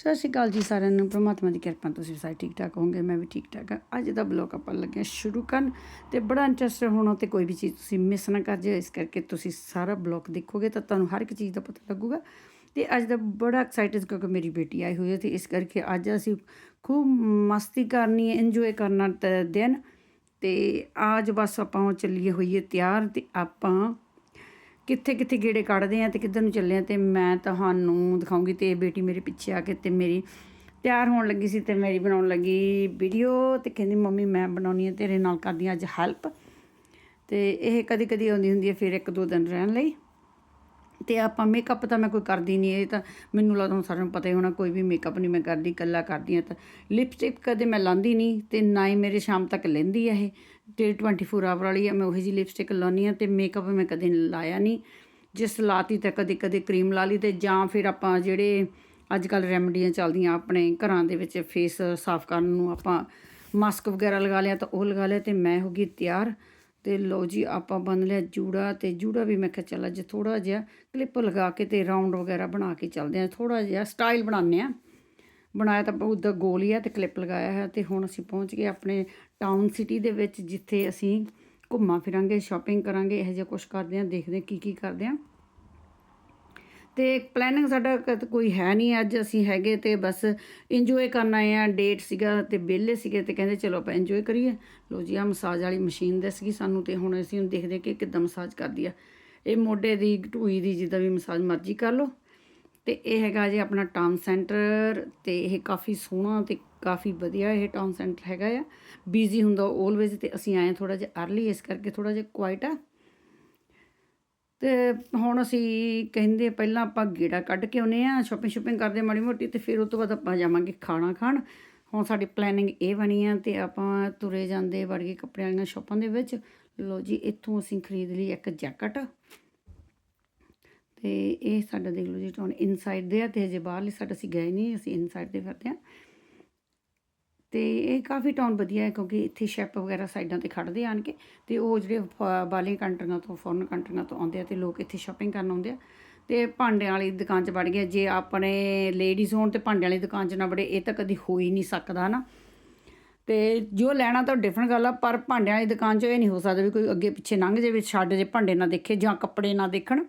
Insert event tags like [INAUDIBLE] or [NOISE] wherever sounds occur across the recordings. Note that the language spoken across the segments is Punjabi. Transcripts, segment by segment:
ਸਤਿ ਸ਼੍ਰੀ ਅਕਾਲ ਜੀ ਸਾਰਿਆਂ ਨੂੰ। ਪ੍ਰਮਾਤਮਾ ਦੀ ਕਿਰਪਾ ਤੁਸੀਂ ਸਾਰੇ ਠੀਕ ਠਾਕ ਹੋਵੋਗੇ, ਮੈਂ ਵੀ ਠੀਕ ਠਾਕ ਹਾਂ। ਅੱਜ ਦਾ ਬਲੌਗ ਆਪਾਂ ਲੱਗੇ ਸ਼ੁਰੂ ਕਰਨ ਤੇ ਬੜਾ ਇੰਟਰਸਟ ਹੋਣਾ ਤੇ ਕੋਈ ਵੀ ਚੀਜ਼ ਤੁਸੀਂ ਮਿਸ ਨਾ ਕਰ ਜਾਓ ਇਸ ਕਰਕੇ ਤੁਸੀਂ ਸਾਰਾ ਬਲੌਗ ਦੇਖੋਗੇ ਤਾਂ ਤੁਹਾਨੂੰ ਹਰ ਇੱਕ ਚੀਜ਼ ਦਾ ਪਤਾ ਲੱਗੂਗਾ। ਤੇ ਅੱਜ ਦਾ ਬੜਾ ਐਕਸਾਈਟਡ ਕਿਉਂਕਿ ਮੇਰੀ ਬੇਟੀ ਆਈ ਹੋਈ ਹੈ ਤੇ ਇਸ ਕਰਕੇ ਅੱਜ ਅਸੀਂ ਖੂਬ ਮਸਤੀ ਕਰਨੀ ਹੈ ਇੰਜੋਏ ਕਰਨਾ ਤੇ, ਦਿਨ ਤੇ ਅੱਜ ਬਸ ਆਪਾਂ ਉਹ ਚੱਲੀਏ ਹੋਈਏ ਤਿਆਰ ਤੇ ਆਪਾਂ ਕਿੱਥੇ ਕਿੱਥੇ ਗੇੜੇ ਕੱਢਦੇ ਆ ਤੇ ਕਿੱਧਰ ਨੂੰ ਚੱਲੇ ਆ ਤੇ ਮੈਂ ਤੁਹਾਨੂੰ ਦਿਖਾਉਂਗੀ ਤੇ ਬੇਟੀ ਮੇਰੇ ਪਿੱਛੇ ਆ ਕੇ ਤੇ ਮੇਰੀ ਤਿਆਰ ਹੋਣ ਲੱਗੀ ਸੀ ਤੇ ਮੇਰੀ ਬਣਾਉਣ ਲੱਗੀ ਵੀਡੀਓ ਤੇ ਕਹਿੰਦੀ, ਮੰਮੀ, ਮੈਂ ਬਣਾਉਣੀ ਹੈ ਤੇਰੇ ਨਾਲ ਕਰਦੀ ਹਾਂ ਅੱਜ ਹੈਲਪ ਤੇ ਇਹ ਕਦੀ ਕਦੀ ਆਉਂਦੀ ਹੁੰਦੀ ਹੈ ਫਿਰ ਇੱਕ ਦੋ ਦਿਨ ਰਹਿਣ ਲਈ। ਅਤੇ ਆਪਾਂ ਮੇਕਅਪ ਤਾਂ ਮੈਂ ਕੋਈ ਕਰਦੀ ਨਹੀਂ ਇਹ ਤਾਂ ਮੈਨੂੰ ਲੱਗਦਾ ਹੁਣ ਸਾਰਿਆਂ ਨੂੰ ਪਤਾ ਹੀ ਹੋਣਾ, ਕੋਈ ਵੀ ਮੇਕਅਪ ਨਹੀਂ ਮੈਂ ਕਰਦੀ, ਇਕੱਲਾ ਕਰਦੀ ਹਾਂ ਤਾਂ। ਲਿਪਸਟਿਕ ਕਦੇ ਮੈਂ ਲਾਉਂਦੀ ਨਹੀਂ ਤੇ ਨਾ ਹੀ ਮੇਰੇ ਸ਼ਾਮ ਤੱਕ ਲੈਂਦੀ ਹੈ ਇਹ। ਤੇ 24 ਆਵਰ ਵਾਲੀ ਆ, ਮੈਂ ਉਹੀ ਜੀ ਲਿਪਸਟਿਕ ਲਾਉਣੀ ਆ ਤੇ ਮੇਕਅਪ ਮੈਂ ਕਦੇ ਲਾਇਆ ਨਹੀਂ ਜਿਸ ਲਾਤੀ ਤਾਂ ਕਦੇ ਕਦੇ ਕਰੀਮ ਲਾ ਲਈ ਤੇ ਜਾਂ ਫਿਰ ਆਪਾਂ ਜਿਹੜੇ ਅੱਜ ਕੱਲ ਰੈਮਡੀਆਂ ਚੱਲਦੀਆਂ ਆਪਣੇ ਘਰਾਂ ਦੇ ਵਿੱਚ ਫੇਸ ਸਾਫ਼ ਕਰਨ ਨੂੰ ਆਪਾਂ ਮਾਸਕ ਵਗੈਰਾ ਲਗਾ ਲਿਆ ਤਾਂ ਉਹ ਲਗਾ ਲਿਆ ਤੇ ਮੈਂ ਹੋ ਗਈ ਤਿਆਰ। ਤੇ ਲਓ ਜੀ, ਆਪਾਂ ਬੰਨ ਲਿਆ ਜੂੜਾ ਤੇ ਜੂੜਾ ਵੀ ਮੈਂ ਕਿਹਾ ਚੱਲ ਅੱਜ ਥੋੜਾ ਜਿਹਾ ਕਲਿੱਪ ਲਗਾ ਕੇ ਤੇ ਰਾਉਂਡ ਵਗੈਰਾ ਬਣਾ ਕੇ ਚੱਲਦੇ ਆ ਥੋੜਾ ਜਿਹਾ ਸਟਾਈਲ ਬਣਾਉਂਦੇ ਆ ਬਣਾਇਆ ਤਾਂ ਬਹੁਤ ਦਾ ਗੋਲ ਹੀ ਆ ਤੇ ਕਲਿੱਪ ਲਗਾਇਆ ਹੈ ਤੇ ਹੁਣ ਅਸੀਂ ਪਹੁੰਚ ਗਏ ਆਪਣੇ ਟਾਊਨ ਸਿਟੀ ਦੇ ਵਿੱਚ, ਜਿੱਥੇ ਅਸੀਂ ਘੁੰਮਾਂ ਫਿਰਾਂਗੇ ਸ਼ਾਪਿੰਗ ਕਰਾਂਗੇ, ਇਹੋ ਜਿਹਾ ਕੁਝ ਕਰਦੇ ਆ ਦੇਖਦੇ ਆ ਕੀ ਕੀ ਕਰਦੇ ਆ ਤੇ ਪਲੈਨਿੰਗ ਸਾਡਾ ਕ- ਕੋਈ ਹੈ ਨਹੀਂ ਅੱਜ, ਅਸੀਂ ਹੈਗੇ ਤੇ ਬਸ ਇੰਜੋਏ ਕਰਨ ਆਏ ਆ ਡੇਟ ਸੀਗਾ ਤੇ ਵਿਹਲੇ ਸੀਗੇ ਤੇ ਕਹਿੰਦੇ ਚਲੋ ਆਪਾਂ ਇੰਜੋਏ ਕਰੀਏ। ਲੋ ਜੀ ਆ ਮਸਾਜ ਵਾਲੀ ਮਸ਼ੀਨ ਦੱਸਗੀ ਸਾਨੂੰ ਤੇ ਹੁਣ ਅਸੀਂ ਹੁਣ ਦੇਖਦੇ ਕਿ ਕਿੱਦਾਂ ਮਸਾਜ ਕਰਦੀ ਆ। ਇਹ ਮੋਢੇ ਦੀ, ਢੂਈ ਦੀ ਜਿੱਦਾਂ ਵੀ ਮਸਾਜ ਮਰਜ਼ੀ ਕਰ ਲਓ। ਤੇ ਇਹ ਹੈਗਾ ਜੀ ਆਪਣਾ ਟਾਊਨ ਸੈਂਟਰ ਤੇ ਇਹ ਕਾਫੀ ਸੋਹਣਾ ਤੇ ਕਾਫੀ ਵਧੀਆ ਇਹ ਟਾਊਨ ਸੈਂਟਰ ਹੈਗਾ ਆ। ਬੀਜ਼ੀ ਹੁੰਦਾ ਆਲਵੇਜ਼ ਤੇ ਅਸੀਂ ਆਏ ਥੋੜਾ ਜਿਹਾ ਅਰਲੀ ਇਸ ਕਰਕੇ ਥੋੜਾ ਜਿਹਾ ਕੁਆਇਟ ਆ। ਤੇ ਹੁਣ ਅਸੀਂ ਕਹਿੰਦੇ ਪਹਿਲਾਂ ਆਪਾਂ ਗੇੜਾ ਕੱਢ ਕੇ ਆਉਨੇ ਆ ਸ਼ਾਪਿੰਗ ਸ਼ਾਪਿੰਗ ਕਰਦੇ ਮਾੜੀ ਮੋਟੀ, ਤੇ ਫਿਰ ਉਸ ਤੋਂ ਬਾਅਦ ਆਪਾਂ ਜਾਵਾਂਗੇ ਖਾਣਾ ਖਾਣ। ਹੁਣ ਸਾਡੀ ਪਲੈਨਿੰਗ ਇਹ ਬਣੀ ਆ ਤੇ ਆਪਾਂ ਤੁਰੇ ਜਾਂਦੇ ਵੜ ਗਏ ਕੱਪੜਿਆਂ ਵਾਲੀਆਂ ਸ਼ਾਪਾਂ ਦੇ ਵਿੱਚ। ਲੋ ਜੀ, ਇੱਥੋਂ ਅਸੀਂ ਖਰੀਦ ਲਈ ਇੱਕ ਜੈਕਟ ਤੇ ਇਹ ਸਾਡਾ ਦੇਖ ਲਓ ਜੀ ਟਾਊਨ ਇਨਸਾਈਡ ਦੇ ਆ ਤੇ ਹਜੇ ਬਾਹਰਲੇ ਸਾਈਡ ਅਸੀਂ ਗਏ ਨਹੀਂ, ਅਸੀਂ ਇਨਸਾਈਡ ਦੇ ਫਿਰਦੇ ਆ ਤੇ ਇਹ ਕਾਫੀ ਟਾਊਨ ਵਧੀਆ ਹੈ ਕਿਉਂਕਿ ਇੱਥੇ ਸ਼ੈਪ ਵਗੈਰਾ ਸਾਈਡਾਂ ਤੇ ਖੜਦੇ ਆਣ ਕੇ ਤੇ ਉਹ ਜਿਹੜੇ ਫ- ਬਾਹਰਲੀਆਂ ਕੰਟਰੀਆਂ ਤੋਂ ਫੋਰਨ ਕੰਟਰੀਆਂ ਤੋਂ ਆਉਂਦੇ ਆ ਤੇ ਲੋਕ ਇੱਥੇ ਸ਼ਾਪਿੰਗ ਕਰਨ ਆਉਂਦੇ ਆ। ਤੇ ਭਾਂਡਿਆਂ ਵਾਲੀ ਦੁਕਾਨ 'ਚ ਵੜ ਗਏ ਜੇ ਆਪਣੇ ਲੇਡੀਜ਼ ਹੋਣ ਤੇ ਭਾਂਡਿਆਂ ਵਾਲੀ ਦੁਕਾਨ 'ਚ ਨਾ ਵੜੇ, ਇਹ ਤਾਂ ਕਦੀ ਹੋ ਹੀ ਨਹੀਂ ਸਕਦਾ ਨਾ ਤੇ ਜੋ ਲੈਣਾ ਤਾਂ ਡਿਫਰੈਂਟ ਗੱਲ ਆ, ਪਰ ਭਾਂਡਿਆਂ ਵਾਲੀ ਦੁਕਾਨ 'ਚ ਇਹ ਨਹੀਂ ਹੋ ਸਕਦਾ ਵੀ ਕੋਈ ਅੱਗੇ ਪਿੱਛੇ ਲੰਘ ਜਾਵੇ, ਛੱਡ ਜੇ ਭਾਂਡੇ ਨਾ ਦੇਖੇ ਜਾਂ ਕੱਪੜੇ ਨਾ ਦੇਖਣ।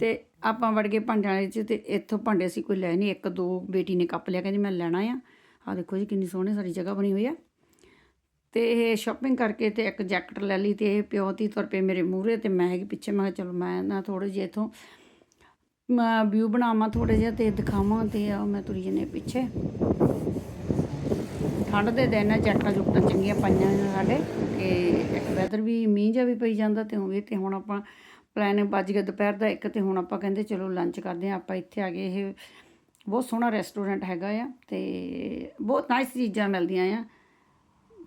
ਤੇ ਆਪਾਂ ਵੜ ਗਏ ਭਾਂਡਿਆਂ ਵਾਲੇ 'ਚ ਤੇ ਇੱਥੋਂ ਭਾਂਡੇ ਅਸੀਂ ਕੋਈ ਲੈ ਨਹੀਂ। ਇੱਕ ਦੋ ਬੇਟੀ ਨੇ ਕੱਪ ਲਿਆ, ਕਹਿੰਦੀ ਮੈਂ ਲੈਣਾ ਆ। ਆ ਦੇਖੋ ਜੀ ਕਿੰਨੀ ਸੋਹਣੀ ਸਾਡੀ ਜਗ੍ਹਾ ਬਣੀ ਹੋਈ ਆ। ਤੇ ਇਹ ਸ਼ਾਪਿੰਗ ਕਰਕੇ ਤੇ ਇੱਕ ਜੈਕਟ ਲੈ ਲਈ ਤੇ ਇਹ ਪਿਓ ਤੀ ਤੁਰ ਪਏ ਮੇਰੇ ਮੂਹਰੇ ਤੇ ਮੈਂ ਹੈਗੀ ਪਿੱਛੇ, ਮੈਂ ਕਿਹਾ ਚਲੋ ਮੈਂ ਨਾ ਥੋੜੇ ਜਿਹੇ ਇਥੋਂ ਮੈਂ ਵਿਊ ਬਣਾਵਾਂ ਥੋੜੇ ਜਿਹਾ ਤੇ ਦਿਖਾਵਾਂ ਤੇ ਆ ਮੈਂ ਤੁਰੀ ਜਨੇ ਪਿੱਛੇ। ਠੰਡ ਦੇ ਦਿਨ ਆ ਜੈਕਟਾਂ ਜੁਕਟਾਂ ਚੰਗੀਆਂ ਪਾਈਆਂ ਨੇ ਸਾਡੇ ਤੇ ਇੱਕ ਵੈਦਰ ਵੀ ਮੀਂਹ ਜਿਹਾ ਵੀ ਪਈ ਜਾਂਦਾ ਤੇ ਹੋਵੇ ਤੇ ਹੁਣ ਆਪਾਂ ਪਲਾਨ ਵੱਜ ਗਿਆ ਦੁਪਹਿਰ ਦਾ ਇੱਕ ਤੇ ਹੁਣ ਆਪਾਂ ਕਹਿੰਦੇ ਚਲੋ ਲੰਚ ਕਰਦੇ ਆ ਆਪਾਂ ਇੱਥੇ ਆ ਗਏ, ਇਹ ਬਹੁਤ ਸੋਹਣਾ ਰੈਸਟੋਰੈਂਟ ਹੈਗਾ ਆ ਤੇ ਬਹੁਤ ਨਾਈਸ ਚੀਜ਼ਾਂ ਮਿਲਦੀਆਂ ਆ।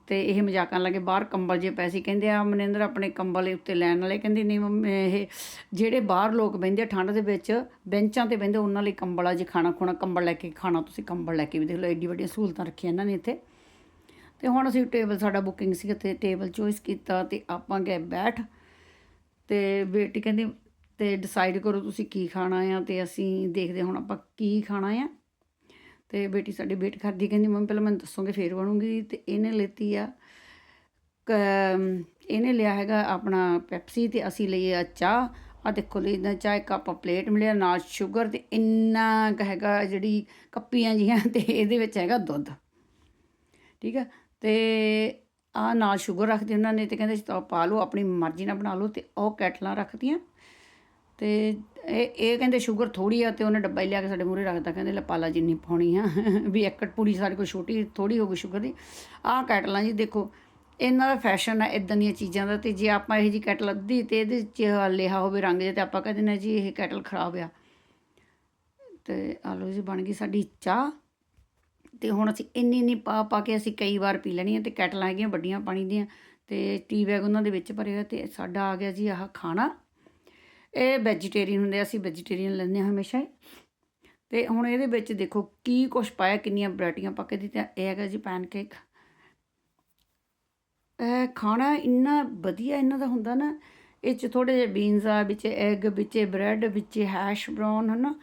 ਤੇ ਇਹ ਮਜ਼ਾਕਾਂ ਲੱਗੇ, ਬਾਹਰ ਕੰਬਲ ਜੇ ਪੈ ਕਹਿੰਦੇ ਆ ਮਨਿੰਦਰ ਆਪਣੇ ਕੰਬਲ ਉੱਤੇ ਲੈਣ ਵਾਲੇ। ਕਹਿੰਦੀ, ਨਹੀਂ ਮੰਮੀ, ਇਹ ਜਿਹੜੇ ਬਾਹਰ ਲੋਕ ਬਹਿੰਦੇ ਆ ਠੰਡ ਦੇ ਵਿੱਚ, ਬੈਂਚਾਂ ਤੇ ਬਹਿੰਦੇ, ਉਹਨਾਂ ਲਈ ਕੰਬਲ ਆ ਜੇ ਖਾਣਾ ਖੁਣਾ, ਕੰਬਲ ਲੈ ਕੇ ਖਾਣਾ, ਤੁਸੀਂ ਕੰਬਲ ਲੈ ਕੇ ਵੀ ਦੇਖ ਲਓ ਐਡੀ ਵੱਡੀਆਂ ਸਹੂਲਤਾਂ ਰੱਖੀਆਂ ਇਹਨਾਂ ਨੇ ਇੱਥੇ। ਤੇ ਹੁਣ ਅਸੀਂ ਟੇਬਲ, ਸਾਡਾ ਬੁਕਿੰਗ ਸੀ ਤੇ ਟੇਬਲ ਚੋਇਸ ਕੀਤਾ ਤੇ ਆਪਾਂ ਗਏ ਬੈਠ। ਤੇ ਬੇਟੀ ਕਹਿੰਦੀ ਤੇ ਡਿਸਾਈਡ ਕਰੋ ਤੁਸੀਂ ਕੀ ਖਾਣਾ ਆ ਤੇ ਅਸੀਂ ਦੇਖਦੇ ਹੁਣ ਆਪਾਂ ਕੀ ਖਾਣਾ ਆ। ਤੇ ਬੇਟੀ ਸਾਡੀ ਵੇਟ ਕਰਦੀ ਕਹਿੰਦੀ ਮੰਮੀ ਪਹਿਲਾਂ ਮੈਨੂੰ ਦੱਸੋਗੇ, ਫੇਰ ਬਣੂਗੀ। ਤੇ ਇਹਨੇ ਲੈਤੀ ਆ, ਕ- ਇਹਨੇ ਲਿਆ ਹੈਗਾ ਆਪਣਾ ਪੈਪਸੀ ਤੇ ਅਸੀਂ ਲਈ ਆ ਚਾਹ। ਆ ਦੇਖੋ ਲਈ ਦਾ ਚਾਹ, ਇੱਕ ਕੱਪ ਪਲੇਟ ਮਿਲਿਆ ਨਾਲ ਸ਼ੂਗਰ ਤੇ ਇੰਨਾ ਕੁ ਹੈਗਾ ਜਿਹੜੀ ਕੱਪੀਆਂ ਜੀਆਂ ਤੇ ਇਹਦੇ ਵਿੱਚ ਹੈਗਾ ਦੁੱਧ। ਠੀਕ ਆ? ਤੇ ਆ ਨਾਲ ਸ਼ੂਗਰ ਰੱਖਦੇ ਉਹਨਾਂ ਨੇ ਤੇ ਕਹਿੰਦੇ ਤਾਂ ਪਾ ਲਓ, ਆਪਣੀ ਮਰਜ਼ੀ ਨਾਲ ਬਣਾ ਲਓ ਤੇ ਉਹ ਕੈਟਲਾਂ ਰੱਖਦੀਆਂ। ਤੇ ਇਹ ਇਹ ਕਹਿੰਦੇ ਸ਼ੂਗਰ ਥੋੜੀ ਆ ਤੇ ਉਹਨੇ ਡੱਬਾ ਹੀ ਲਿਆ ਕੇ ਸਾਡੇ ਮੂਹਰੇ ਰੱਖਦਾ ਕਹਿੰਦੇ ਲੈ ਪਾਲਾ ਜਿੰਨੀ ਪਾਉਣੀ ਆ। [LAUGHS] ਵੀ ਇੱਕ ਪੂੜੀ ਸਾਡੇ ਕੋਲ ਛੋਟੀ ਥੋੜੀ ਗਈ ਸ਼ੂਗਰ ਦੀ। ਆਹ ਕੈਟਲਾਂ ਜੀ ਦੇਖੋ, ਇਹਨਾਂ ਦਾ ਫੈਸ਼ਨ ਆ ਇਦਾਂ ਦੀਆਂ ਚੀਜ਼ਾਂ ਦਾ ਤੇ ਜੇ ਆਪਾਂ ਇਹ ਜੀ ਕੈਟਲ ਅੱਧੀ ਤੇ ਇਹਦੇ ਚ ਲਿਹਾ ਹੋਵੇ ਰੰਗ ਜੇ ਤੇ ਆਪਾਂ ਕਹਿੰਦੇ ਨੇ ਜੀ ਇਹ ਕੈਟਲ ਖਰਾਬ ਆ। ਤੇ ਆਲੋ ਜੀ ਬਣ ਗਈ ਸਾਡੀ ਚਾਹ। ਤੇ ਹੁਣ ਅਸੀਂ ਇੰਨੀ ਇੰਨੀ ਪਾ ਪਾ ਕੇ ਅਸੀਂ ਕਈ ਵਾਰ ਪੀ ਲੈਣੀ ਹੈ ਤੇ ਕੈਟਲਾਂ ਹੈਗੀਆਂ ਵੱਡੀਆਂ ਪਾਣੀ ਦੀਆਂ ਤੇ ਟੀ ਬੈਗ ਉਹਨਾਂ ਦੇ ਵਿੱਚ ਭਰੇ ਹੋਏ ਤੇ ਸਾਡਾ ਆ ਗਿਆ ਜੀ ਆਹ ਖਾਣਾ। ਇਹ ਵੈਜੀਟੇਰੀਅਨ ਹੁੰਦੇ ਅਸੀਂ ਵੈਜੀਟੇਰੀਅਨ ਲੈਂਦੇ ਹਾਂ ਹਮੇਸ਼ਾ ਹੀ। ਤੇ ਹੁਣ ਇਹਦੇ ਵਿੱਚ ਦੇਖੋ ਕੀ ਕੁਛ ਪਾਇਆ, ਕਿੰਨੀਆਂ ਵੈਰਾਈਟੀਆਂ ਪਾ ਕੇ ਤਾਂ ਇਹ ਹੈਗਾ ਜੀ ਪੈਨਕੇਕ ਇਹ ਖਾਣਾ ਇੰਨਾ ਵਧੀਆ ਇਹਨਾਂ ਦਾ ਹੁੰਦਾ ਨਾ, ਇਹ ਚ ਥੋੜੇ ਜਿਹੇ ਬੀਨਸ ਆ, ਵਿੱਚ ਐਗ ਵਿੱਚ ਬ੍ਰੈਡ ਵਿੱਚ ਹੈਸ਼ ਬਰਾਊਨ ਹਨਾ,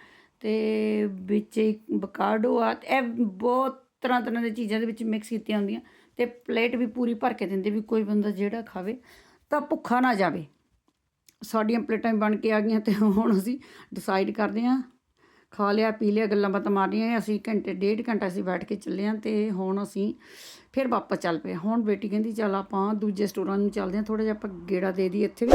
ਤੇ ਵਿੱਚ ਬਕਾਡੋ ਆ ਇਹ ਬਹੁਤ ਤਰ੍ਹਾਂ ਤਰ੍ਹਾਂ ਦੀਆਂ ਚੀਜ਼ਾਂ ਦੇ ਵਿੱਚ ਮਿਕਸ ਕੀਤੀਆਂ ਹੁੰਦੀਆਂ, ਤੇ ਪਲੇਟ ਵੀ ਪੂਰੀ ਭਰ ਕੇ ਦਿੰਦੇ ਵੀ ਕੋਈ ਬੰਦਾ ਜਿਹੜਾ ਖਾਵੇ, ਤਾਂ ਭੁੱਖਾ ਨਾ ਜਾਵੇ। ਸਾਡੀਆਂ ਪਲੇਟਾਂ ਵੀ ਬਣ ਕੇ ਆ ਗਈਆਂ ਤੇ ਹੁਣ ਅਸੀਂ ਡਿਸਾਈਡ ਕਰਦੇ ਹਾਂ। ਖਾ ਲਿਆ, ਪੀ ਲਿਆ, ਗੱਲਾਂ ਬਾਤਾਂ ਮਾਰਨੀਆਂ ਅਸੀਂ ਘੰਟੇ, ਡੇਢ ਘੰਟਾ ਅਸੀਂ ਬੈਠ ਕੇ ਚੱਲੇ ਹਾਂ ਤੇ ਹੁਣ ਅਸੀਂ ਫਿਰ ਵਾਪਸ ਚੱਲ ਪਏ ਹੁਣ ਬੇਟੀ ਕਹਿੰਦੀ, ਚੱਲ ਆਪਾਂ ਦੂਜੇ ਸਟੋਰਾਂ ਨੂੰ ਚੱਲਦੇ ਹਾਂ। ਥੋੜਾ ਜਿਹਾ ਆਪਾਂ ਗੇੜਾ ਦੇ ਦਈਏ ਇੱਥੇ ਵੀ।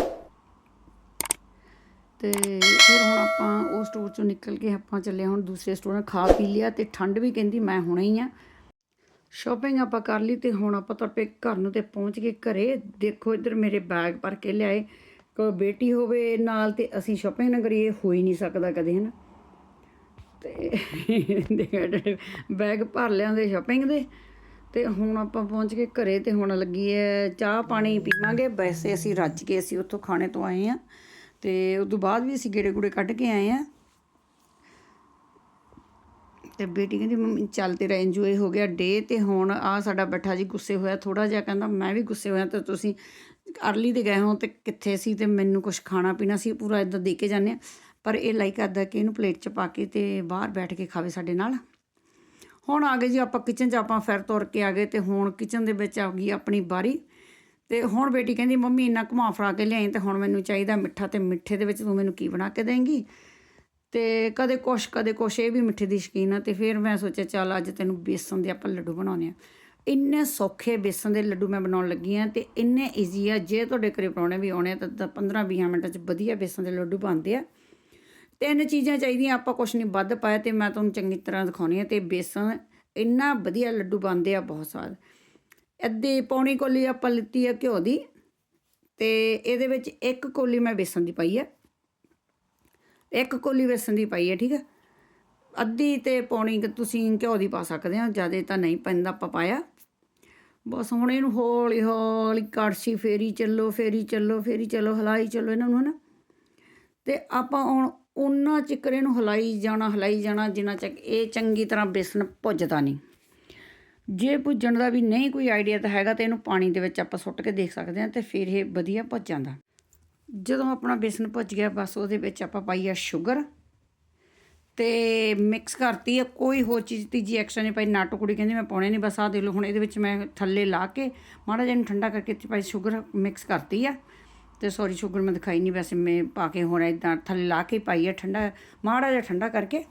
ਤੇ ਫਿਰ ਹੁਣ ਆਪਾਂ ਉਹ ਸਟੋਰ ਚੋਂ ਨਿਕਲ ਕੇ ਆਪਾਂ ਚੱਲੇ ਹੁਣ ਦੂਸਰੇ ਸਟੋਰਾਂ ਖਾ ਪੀ ਲਿਆ ਤੇ ਠੰਡ ਵੀ ਕਹਿੰਦੀ ਮੈਂ ਹੁਣੇ ਹੀ ਆ ਸ਼ਾਪਿੰਗ ਆਪਾਂ ਕਰ ਲਈ ਤੇ ਹੁਣ ਆਪਾਂ ਤੁਰ ਪਏ ਘਰ ਨੂੰ ਤੇ ਪਹੁੰਚ ਗਏ ਘਰੇ। ਦੇਖੋ ਇੱਧਰ ਮੇਰੇ ਬੈਗ ਭਰ ਕੇ ਲਿਆਏ। ਕੋਈ ਬੇਟੀ ਹੋਵੇ ਨਾਲ ਤੇ ਅਸੀਂ ਸ਼ਾਪਿੰਗ ਨਾ ਕਰੀਏ ਹੋ ਹੀ ਨਹੀਂ ਸਕਦਾ ਕਦੇ, ਹਨਾ? ਤੇ ਬੈਗ ਭਰ ਲਿਆਂਦੇ ਸ਼ਾਪਿੰਗ ਦੇ, ਤੇ ਹੁਣ ਆਪਾਂ ਪਹੁੰਚ ਕੇ ਘਰੇ ਤੇ ਹੁਣ ਲੱਗੀ ਹੈ ਚਾਹ ਪਾਣੀ ਪੀਵਾਂਗੇ। ਵੈਸੇ ਅਸੀਂ ਰੱਜ ਕੇ ਅਸੀਂ ਉੱਥੋਂ ਖਾਣੇ ਤੋਂ ਆਏ ਆ ਤੇ ਉਸ ਤੋਂ ਬਾਅਦ ਵੀ ਅਸੀਂ ਗੇੜੇ ਗੂੜੇ ਕੱਢ ਕੇ ਆਏ ਆ ਤੇ ਬੇਟੀ ਕਹਿੰਦੀ, ਮੰਮੀ, ਚੱਲ ਤੇਰਾ ਇੰਜੋਏ ਹੋ ਗਿਆ ਡੇ ਤੇ ਹੁਣ ਆ ਸਾਡਾ ਬੱਠਾ ਜੀ ਗੁੱਸੇ ਹੋਇਆ ਥੋੜਾ ਜਿਹਾ, ਕਹਿੰਦਾ, ਮੈਂ ਵੀ ਗੁੱਸੇ ਹੋਇਆ ਤੇ ਤੁਸੀਂ ਅਰਲੀ ਤੇ ਗਏ ਹੋ ਤੇ ਕਿੱਥੇ ਸੀ ਤੇ ਮੈਨੂੰ ਕੁਝ ਖਾਣਾ ਪੀਣਾ ਸੀ, ਪੂਰਾ ਇਦਾਂ ਦੇ ਕੇ ਜਾਂਦੇ ਆ। ਪਰ ਇਹ ਲਾਈਕ ਕਰਦਾ ਕਿ ਇਹਨੂੰ ਪਲੇਟ 'ਚ ਪਾ ਕੇ ਤੇ ਬਾਹਰ ਬੈਠ ਕੇ ਖਾਵੇ ਸਾਡੇ ਨਾਲ। ਹੁਣ ਆ ਗਏ ਜੀ, ਆਪਾਂ ਕਿਚਨ 'ਚ ਆਪਾਂ ਫਿਰ ਤੁਰ ਕੇ ਆ ਗਏ ਤੇ ਹੁਣ ਕਿਚਨ ਦੇ ਵਿੱਚ ਆ ਗਈ ਆਪਣੀ ਬਾਰੀ। ਤੇ ਹੁਣ ਬੇਟੀ ਕਹਿੰਦੀ, ਮੰਮੀ, ਇੰਨਾ ਘੁਮਾ ਫਰਾ ਕੇ ਲਿਆਈ ਤੇ ਹੁਣ ਮੈਨੂੰ ਚਾਹੀਦਾ ਮਿੱਠਾ ਤੇ ਮਿੱਠੇ ਦੇ ਵਿੱਚ ਤੂੰ ਮੈਨੂੰ ਕੀ ਬਣਾ ਕੇ ਦੇਂਗੀ? ਤੇ ਕਦੇ ਕੁਛ ਕਦੇ ਕੁਛ, ਇਹ ਵੀ ਮਿੱਠੇ ਦੀ ਸ਼ਕੀਨ ਆ, ਤੇ ਫਿਰ ਮੈਂ ਸੋਚਿਆ, ਚੱਲ ਅੱਜ ਤੈਨੂੰ ਬੇਸਨ ਦੇ ਆਪਾਂ ਲੱਡੂ ਬਣਾਉਣੇ ਆ ਇੰਨੇ ਸੌਖੇ ਬੇਸਨ ਦੇ ਲੱਡੂ ਮੈਂ ਬਣਾਉਣ ਲੱਗੀ ਆ ਤੇ ਇੰਨੇ ਈਜ਼ੀ ਆ, ਜੇ ਤੁਹਾਡੇ ਘਰੇ ਪਰੌਣੇ ਵੀ ਆਉਣੇ ਆ, ਤਾਂ 15-20 ਮਿੰਟਾਂ 'ਚ ਵਧੀਆ ਬੇਸਨ ਦੇ ਲੱਡੂ ਬਣਦੇ ਆ। ਤਿੰਨ ਚੀਜ਼ਾਂ ਚਾਹੀਦੀਆਂ, ਆਪਾਂ ਕੁਛ ਨਹੀਂ ਵੱਧ ਪਾਇਆ ਤੇ ਮੈਂ ਤੁਹਾਨੂੰ ਚੰਗੀ ਤਰ੍ਹਾਂ ਦਿਖਾਉਣੀ ਆ, ਤੇ ਬੇਸਨ ਇੰਨਾ ਵਧੀਆ ਲੱਡੂ ਬਣਦੇ ਆ ਬਹੁਤ ਸਵਾਦ। ਅੱਧੀ ਪੌਣੀ ਕੋਲੀ ਆਪਾਂ ਲਿੱਤੀ ਆ ਘਿਓ ਦੀ, ਤੇ ਇਹਦੇ ਵਿੱਚ ਇੱਕ ਕੋਲੀ ਮੈਂ ਬੇਸਨ ਦੀ ਪਾਈ ਆ। ਇੱਕ ਕੋਲੀ ਬੇਸਨ ਦੀ ਪਾਈ ਹੈ, ਠੀਕ ਹੈ? ਅੱਧੀ ਤੇ ਪੌਣੀ ਤੁਸੀਂ ਘਿਓ ਦੀ ਪਾ ਸਕਦੇ ਹੋ, ਜ਼ਿਆਦਾ ਤਾਂ ਨਹੀਂ ਪੈਂਦਾ ਆਪਾਂ ਪਾਇਆ। ਬਸ ਹੁਣ ਇਹਨੂੰ ਹੌਲੀ ਹੌਲੀ ਕੜਛੀ, ਫੇਰੀ ਚੱਲੋ ਫੇਰੀ ਚੱਲੋ ਫੇਰੀ ਚੱਲੋ, ਹਲਾਈ ਚੱਲੋ ਇਹਨਾਂ ਨੂੰ, ਹਨਾ? ਤੇ ਆਪਾਂ ਹੁਣ ਉਹਨਾਂ ਚਿਕਰੇ ਨੂੰ ਹਲਾਈ ਜਾਣਾ ਹਲਾਈ ਜਾਣਾ, ਜਿੰਨਾ ਚੱਕ ਇਹ ਚੰਗੀ ਤਰ੍ਹਾਂ ਬੇਸਨ ਭੁੱਜਦਾ ਨਹੀਂ। ਜੇ ਭੁੱਜਣ ਦਾ ਵੀ ਨਹੀਂ ਕੋਈ ਆਈਡੀਆ ਤਾਂ ਹੈਗਾ, ਤੇ ਇਹਨੂੰ ਪਾਣੀ ਦੇ ਵਿੱਚ ਆਪਾਂ ਸੁੱਟ ਕੇ ਦੇਖ ਸਕਦੇ ਹਾਂ ਤੇ ਫਿਰ ਇਹ ਵਧੀਆ ਭੁੱਜ ਜਾਂਦਾ। ਜਦੋਂ ਆਪਣਾ ਬੇਸਨ ਭੁੱਜ ਗਿਆ, ਬਸ ਉਹਦੇ ਵਿੱਚ ਆਪਾਂ ਪਾਈ ਆ ਸ਼ੂਗਰ ਤੇ ਮਿਕਸ ਕਰਤੀ ਆ। ਕੋਈ ਹੋਰ ਚੀਜ਼, ਤੀਜੀ ਐਕਸਟਰਾ ਨਹੀਂ ਪਾਈ ਨਾਟੋ ਕੁੜੀ ਕਹਿੰਦੀ ਮੈਂ ਪਾਉਣੇ ਨਹੀਂ ਬਸ ਆ ਦੇ ਲਓ, ਹੁਣ ਇਹਦੇ ਵਿੱਚ ਮੈਂ ਥੱਲੇ ਲਾ ਕੇ ਮਾੜਾ ਜਿਹਾ ਇਹਨੂੰ ਠੰਡਾ ਕਰਕੇ ਤੇ ਪਾਈ ਸ਼ੂਗਰ ਮਿਕਸ ਕਰਤੀ ਆ। ਤੇ ਸੌਰੀ ਸ਼ੂਗਰ ਮੈਂ ਦਿਖਾਈ ਨਹੀਂ ਵੈਸੇ ਮੈਂ ਪਾ ਕੇ ਹੁਣ ਇਦਾਂ ਥੱਲੇ ਲਾ ਕੇ ਪਾਈ ਆ ਠੰਡਾ, ਮਾੜਾ ਜਿਹਾ ਠੰਡਾ ਕਰਕੇ।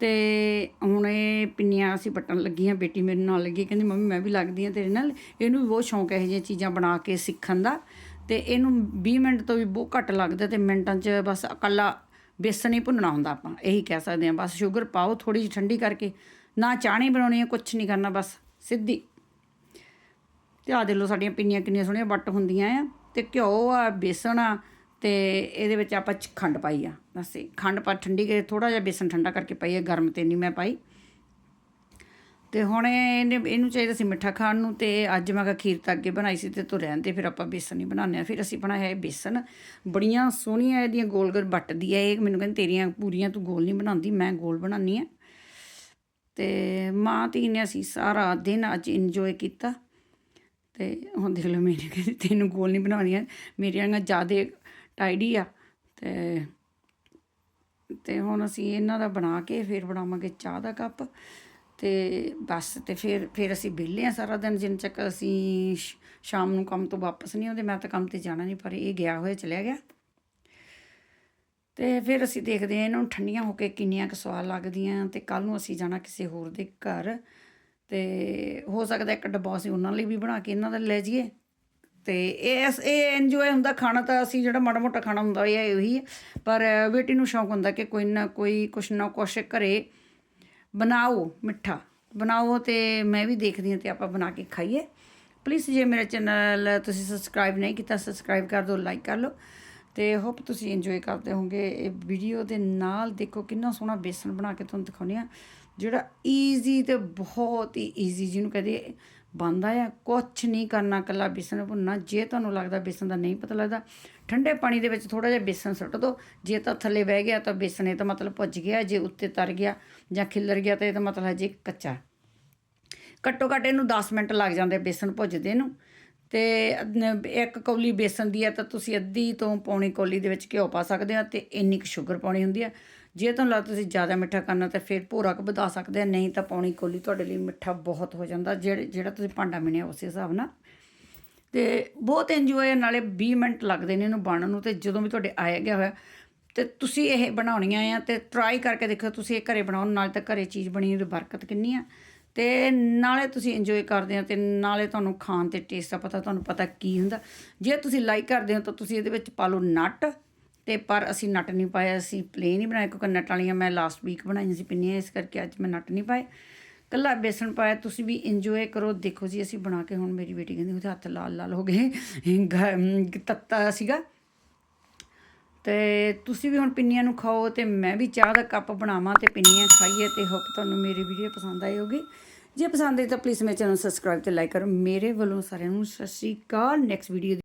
ਤੇ ਹੁਣ ਇਹ ਪਿੰਨੀਆਂ ਅਸੀਂ ਪੱਟਣ ਲੱਗੀਆਂ, ਬੇਟੀ ਮੇਰੇ ਨਾਲ ਲੱਗੀ, ਕਹਿੰਦੀ ਮੰਮੀ ਮੈਂ ਵੀ ਲੱਗਦੀ ਆ ਤੇਰੇ ਨਾਲ। ਇਹਨੂੰ ਵੀ ਬਹੁਤ ਸ਼ੌਂਕ ਹੈ ਇਹ ਜਿਹੀਆਂ ਚੀਜ਼ਾਂ ਬਣਾ ਕੇ ਸਿੱਖਣ ਦਾ। ਤੇ ਇਹਨੂੰ 20 ਮਿੰਟ ਤੋਂ ਵੀ ਬਹੁਤ ਘੱਟ ਲੱਗਦਾ ਤੇ ਮਿੰਟਾਂ 'ਚ ਬਸ ਇਕੱਲਾ ਬੇਸਣ ਹੀ ਭੁੰਨਣਾ ਹੁੰਦਾ ਆਪਾਂ, ਇਹੀ ਕਹਿ ਸਕਦੇ ਹਾਂ। ਬਸ ਸ਼ੂਗਰ ਪਾਓ ਥੋੜੀ ਜਿਹੀ ਠੰਡੀ ਕਰਕੇ, ਨਾ ਚਾਣੀ ਬਣਾਉਣੀ ਹੈ ਕੁਝ ਨਹੀਂ ਕਰਨਾ, ਬਸ ਸਿੱਧੀ। ਤੇ ਆ ਦੇ ਲੋ ਸਾਡੀਆਂ ਪਿੰਨੀਆਂ ਕਿੰਨੀਆਂ ਸੋਹਣੀਆਂ ਵੱਟ ਹੁੰਦੀਆਂ ਆ, ਤੇ ਘਿਓ ਆ ਬੇਸਣ ਆ, ਤੇ ਇਹਦੇ ਵਿੱਚ ਆਪਾਂ ਖੰਡ ਪਾਈ ਆ। ਬਸ ਇਹ ਖੰਡ ਪਾ ਠੰਡੀ ਕੇ ਥੋੜਾ ਜਿਹਾ ਬੇਸਣ ਠੰਡਾ ਕਰਕੇ ਪਾਈ ਆ, ਗਰਮ ਤੇ ਨਹੀਂ ਮੈਂ ਪਾਈ। ਤੇ ਹੁਣ ਇਹਨੇ, ਇਹਨੂੰ ਚਾਹੀਦਾ ਸੀ ਮਿੱਠਾ ਖਾਣ ਨੂੰ ਤੇ ਅੱਜ ਮੈਂ ਕਿਹਾ ਖੀਰ ਤਾਂ ਅੱਗੇ ਬਣਾਈ ਸੀ ਤੇ ਤੂੰ ਰਹਿਣ ਦੇ, ਫਿਰ ਆਪਾਂ ਬੇਸਨ ਹੀ ਬਣਾਉਂਦੇ ਆ ਫਿਰ ਅਸੀਂ ਬਣਾਇਆ ਇਹ ਬੇਸਨ। ਬੜੀਆਂ ਸੋਹਣੀਆਂ ਇਹਦੀਆਂ ਗੋਲ ਗੋਲ ਵੱਟਦੀ ਆ ਇਹ। ਮੈਨੂੰ ਕਹਿੰਦੇ ਤੇਰੀਆਂ ਪੂਰੀਆਂ ਤੂੰ ਗੋਲ ਨਹੀਂ ਬਣਾਉਂਦੀ, ਮੈਂ ਗੋਲ ਬਣਾਉਣੀ ਆ ਤੇ ਮਾਂ ਧੀ ਨੇ ਅਸੀਂ ਸਾਰਾ ਦਿਨ ਅੱਜ ਇੰਜੋਏ ਕੀਤਾ। ਤੇ ਹੁਣ ਦੇਖ ਲਓ ਮੈਨੂੰ ਕਹਿੰਦੀ ਤੈਨੂੰ ਗੋਲ ਨਹੀਂ ਬਣਾਉਣੀਆਂ ਮੇਰੀਆਂ ਨਾ ਜ਼ਿਆਦਾ ਟਾਈਡੀ ਆ। ਤੇ ਤੇ ਹੁਣ ਅਸੀਂ ਇਹਨਾਂ ਦਾ ਬਣਾ ਕੇ ਫਿਰ ਬਣਾਵਾਂਗੇ ਚਾਹ ਦਾ ਕੱਪ। ਅਤੇ ਬਸ ਅਤੇ ਫਿਰ ਫਿਰ ਅਸੀਂ ਵਿਹਲੇ ਹਾਂ ਸਾਰਾ ਦਿਨ, ਜਿੰਨ ਚੱਕ ਅਸੀਂ ਸ਼- ਸ਼ਾਮ ਨੂੰ ਕੰਮ ਤੋਂ ਵਾਪਸ ਨਹੀਂ ਆਉਂਦੇ, ਮੈਂ ਤਾਂ ਕੰਮ ਤੇ ਜਾਣਾ ਨਹੀਂ, ਪਰ ਇਹ ਗਿਆ ਹੋਇਆ, ਚਲਿਆ ਗਿਆ। ਅਤੇ ਫਿਰ ਅਸੀਂ ਦੇਖਦੇ ਹਾਂ ਇਹਨਾਂ ਨੂੰ ਠੰਡੀਆਂ ਹੋ ਕੇ ਕਿੰਨੀਆਂ ਕੁ ਸਵਾਦ ਲੱਗਦੀਆਂ ਅਤੇ ਕੱਲ੍ਹ ਨੂੰ ਅਸੀਂ ਜਾਣਾ ਕਿਸੇ ਹੋਰ ਦੇ ਘਰ। ਅਤੇ ਹੋ ਸਕਦਾ ਇੱਕ ਡੱਬਾ ਅਸੀਂ ਉਹਨਾਂ ਲਈ ਵੀ ਬਣਾ ਕੇ ਇਹਨਾਂ ਦਾ ਲੈ ਜਾਈਏ। ਤੇ ਇਹ ਇਸ- ਇਹ ਇੰਜੋਏ ਹੁੰਦਾ ਖਾਣਾ ਤਾਂ ਅਸੀਂ ਜਿਹੜਾ ਮਾੜਾ ਮੋਟਾ ਖਾਣਾ ਹੁੰਦਾ, ਇਹ ਉਹੀ ਹੈ। ਪਰ ਬੇਟੀ ਨੂੰ ਸ਼ੌਂਕ ਹੁੰਦਾ ਕਿ ਕੋਈ ਨਾ ਕੋਈ ਕੁਛ ਨਾ ਕੁਛ ਘਰੇ ਬਣਾਓ ਮਿੱਠਾ। ਬਣਾਓ ਤੇ ਮੈਂ ਵੀ ਦੇਖਦੀ ਹਾਂ ਤੇ ਆਪਾਂ ਬਣਾ ਕੇ ਖਾਈਏ। ਪਲੀਜ਼ ਜੇ ਮੇਰਾ ਚੈਨਲ ਤੁਸੀਂ ਸਬਸਕ੍ਰਾਈਬ ਨਹੀਂ ਕੀਤਾ ਸਬਸਕ੍ਰਾਈਬ ਕਰ ਦਿਓ ਲਾਈਕ ਕਰ ਲਓ। ਤੇ ਹੋਪ ਤੁਸੀਂ ਇੰਜੋਏ ਕਰਦੇ ਹੋਗੇ ਇਹ ਵੀਡੀਓ ਦੇ ਨਾਲ ਦੇਖੋ ਕਿੰਨਾ ਸੋਹਣਾ ਬੇਸਨ ਬਣਾ ਕੇ ਤੁਹਾਨੂੰ ਦਿਖਾਉਂਦੀ ਆ ਜਿਹੜਾ ਈਜ਼ੀ ਤੇ ਬਹੁਤ ਹੀ ਈਜ਼ੀ ਜਿਹਨੂੰ ਕਹਦੇ ਬਣਦਾ ਆ, ਕੁਛ ਨਹੀਂ ਕਰਨਾ ਕੱਲਾ ਬੇਸਨ ਭੁੰਨਣਾ। ਜੇ ਤੁਹਾਨੂੰ ਲੱਗਦਾ ਬੇਸਨ ਦਾ ਨਹੀਂ ਪਤਾ ਲੱਗਦਾ, ਠੰਡੇ ਪਾਣੀ ਦੇ ਵਿੱਚ ਥੋੜਾ ਜਿਹਾ ਬੇਸਨ ਸੁੱਟ ਦਿਓ ਜੇ ਤਾਂ ਥੱਲੇ ਬਹਿ ਗਿਆ ਤਾਂ ਬੇਸਨ ਇਹ ਤਾਂ ਮਤਲਬ ਭੁੱਜ ਗਿਆ, ਜੇ ਉੱਤੇ ਤਰ ਗਿਆ ਜਾਂ ਖਿੱਲਰ ਗਿਆ ਤਾਂ ਇਹ ਤਾਂ ਮਤਲਬ ਹਜੇ ਕੱਚਾ। ਘੱਟੋ ਘੱਟ ਇਹਨੂੰ 10 ਮਿੰਟ ਲੱਗ ਜਾਂਦੇ ਬੇਸਨ ਭੁੱਜਦੇ ਨੂੰ। ਤੇ ਇੱਕ ਕੌਲੀ ਬੇਸਨ ਦੀ ਹੈ ਤਾਂ ਤੁਸੀਂ ਅੱਧੀ ਤੋਂ ਪੌਣੀ ਕੌਲੀ ਦੇ ਵਿੱਚ ਘਿਓ ਪਾ ਸਕਦੇ ਹੋ ਤੇ ਇੰਨੀ ਕੁ ਸ਼ੂਗਰ ਪਾਉਣੀ ਹੁੰਦੀ ਹੈ। ਜੇ ਤੁਹਾਨੂੰ ਲੱਗਦਾ ਤੁਸੀਂ ਜ਼ਿਆਦਾ ਮਿੱਠਾ ਕਰਨਾ ਤਾਂ ਫਿਰ ਭੋਰਾ ਕੁ ਵਧਾ ਸਕਦੇ ਆ, ਨਹੀਂ ਤਾਂ ਪੌਣੀ ਕੋਲੀ ਤੁਹਾਡੇ ਲਈ ਮਿੱਠਾ ਬਹੁਤ ਹੋ ਜਾਂਦਾ, ਜਿਹੜੇ, ਜਿਹੜਾ ਤੁਸੀਂ ਭਾਂਡਾ ਮਿਣਿਆ ਉਸੇ ਹਿਸਾਬ ਨਾਲ। ਤੇ ਬਹੁਤ ਇੰਜੋਏ ਨਾਲੇ 20 ਮਿੰਟ ਲੱਗਦੇ ਨੇ ਇਹਨੂੰ ਬਣਨ ਨੂੰ ਤੇ ਜਦੋਂ ਵੀ ਤੁਹਾਡੇ ਆਇਆ ਗਿਆ ਹੋਇਆ, ਤੇ ਤੁਸੀਂ ਇਹ ਬਣਾਉਣੀਆਂ ਆ ਤੇ ਟਰਾਈ ਕਰਕੇ ਦੇਖੋ ਤੁਸੀਂ ਇਹ ਘਰੇ ਬਣਾਉਣ ਨਾਲ ਤਾਂ ਘਰੇ ਚੀਜ਼ ਬਣੀ ਉਹਦੀ ਬਰਕਤ ਕਿੰਨੀ ਆ। ਤੇ ਨਾਲੇ ਤੁਸੀਂ ਇੰਜੋਏ ਕਰਦੇ ਆ ਤੇ ਨਾਲੇ ਤੁਹਾਨੂੰ ਖਾਣ ਤੇ ਟੇਸਟ ਦਾ ਪਤਾ, ਤੁਹਾਨੂੰ ਪਤਾ ਕੀ ਹੁੰਦਾ। ਜੇ ਤੁਸੀਂ ਲਾਈਕ ਕਰਦੇ ਹੋ ਤਾਂ ਤੁਸੀਂ ਇਹਦੇ ਵਿੱਚ ਪਾ ਲਓ ਨਟ। ਤੇ ਪਰ ਅਸੀਂ ਨਟ ਨਹੀਂ ਪਾਇਆ ਅਸੀਂ ਪਲੇਨ ਹੀ ਬਣਾਇਆ ਕਿਉਂਕਿ ਨਟ ਵਾਲੀਆਂ ਮੈਂ ਲਾਸਟ ਵੀਕ ਬਣਾਈਆਂ ਸੀ ਪਿੰਨੀਆਂ, ਇਸ ਕਰਕੇ ਅੱਜ ਮੈਂ ਨਟ ਨਹੀਂ ਪਾਏ। ਕੱਲਾ ਬੇਸਣ ਪਾਇਆ, ਤੁਸੀਂ ਵੀ ਇੰਜੋਏ ਕਰੋ, ਦੇਖੋ ਜੀ ਅਸੀਂ ਬਣਾ ਕੇ ਹੁਣ ਮੇਰੀ ਬੇਟੀ ਕਹਿੰਦੀ ਉਹਦੇ ਹੱਥ ਲਾਲ ਲਾਲ ਹੋ ਗਏ, ਗ- ਤੱਤਾ ਸੀਗਾ। ਤੇ ਤੁਸੀਂ ਵੀ ਹੁਣ ਪਿੰਨੀਆਂ ਨੂੰ ਖਾਓ ਤੇ ਮੈਂ ਵੀ ਚਾਹ ਦਾ ਕੱਪ ਬਣਾਵਾਂ ਤੇ ਪਿੰਨੀਆਂ ਖਾਈਏ ਤੇ ਹੋਪ ਤੁਹਾਨੂੰ ਮੇਰੀ ਵੀਡੀਓ ਪਸੰਦ ਆਈ ਹੋਗੀ ਜੇ ਪਸੰਦ ਆਈ ਤਾਂ ਪਲੀਜ਼ ਮੇਰੇ ਚੈਨਲ ਸਬਸਕ੍ਰਾਈਬ ਤੇ ਲਾਈਕ ਕਰੋ। ਮੇਰੇ ਵੱਲੋਂ ਸਾਰਿਆਂ ਨੂੰ ਸਤਿ ਸ਼੍ਰੀ ਅਕਾਲ। Next video